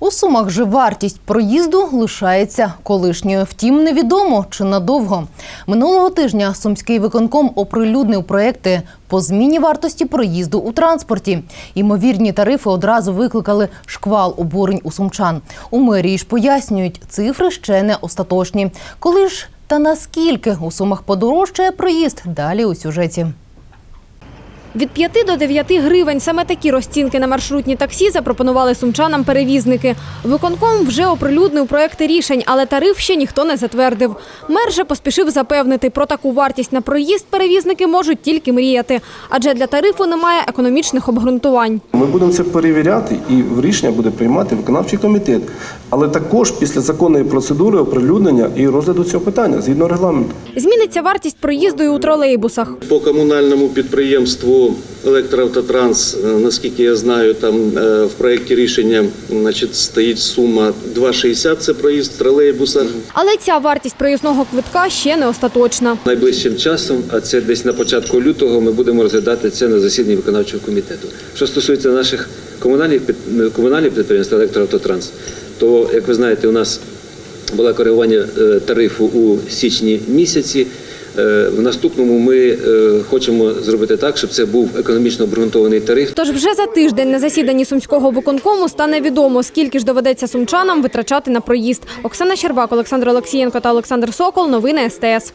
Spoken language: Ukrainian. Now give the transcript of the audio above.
У Сумах же вартість проїзду лишається колишньою. Втім, невідомо чи надовго. Минулого тижня сумський виконком оприлюднив проекти по зміні вартості проїзду у транспорті. Імовірні тарифи одразу викликали шквал обурень у сумчан. У мерії ж пояснюють, цифри ще не остаточні. Коли ж та наскільки у сумах подорожчає проїзд? Далі у сюжеті. Від 5 до 9 гривень саме такі розцінки на маршрутні таксі запропонували сумчанам перевізники. Виконком вже оприлюднив проекти рішень, але тариф ще ніхто не затвердив. Мер же поспішив запевнити, про таку вартість на проїзд перевізники можуть тільки мріяти, адже для тарифу немає економічних обґрунтувань. Ми будемо це перевіряти, і в рішення буде приймати виконавчий комітет, але також після законної процедури оприлюднення і розгляду цього питання згідно регламенту. Зміниться вартість проїзду і у тролейбусах. По комунальному підприємству «Електроавтотранс», е, наскільки я знаю, там е, в проєкті рішення значить, стоїть сума 2,60 – це проїзд в тролейбусах. Але ця вартість проїзного квитка ще не остаточна. Найближчим часом, а це десь на початку лютого, ми будемо розглядати це на засіданні виконавчого комітету. Що стосується наших комунальних комунальних підприємств «Електроавтотранс», то, як ви знаєте, у нас було коригування е, тарифу у січні місяці. Е, В наступному ми е, хочемо зробити так, щоб це був економічно обґрунтований тариф. Тож вже за тиждень на засіданні сумського виконкому стане відомо, скільки ж доведеться сумчанам витрачати на проїзд. Оксана Щербак, Олександр Олексієнко та Олександр Сокол. Новини СТС.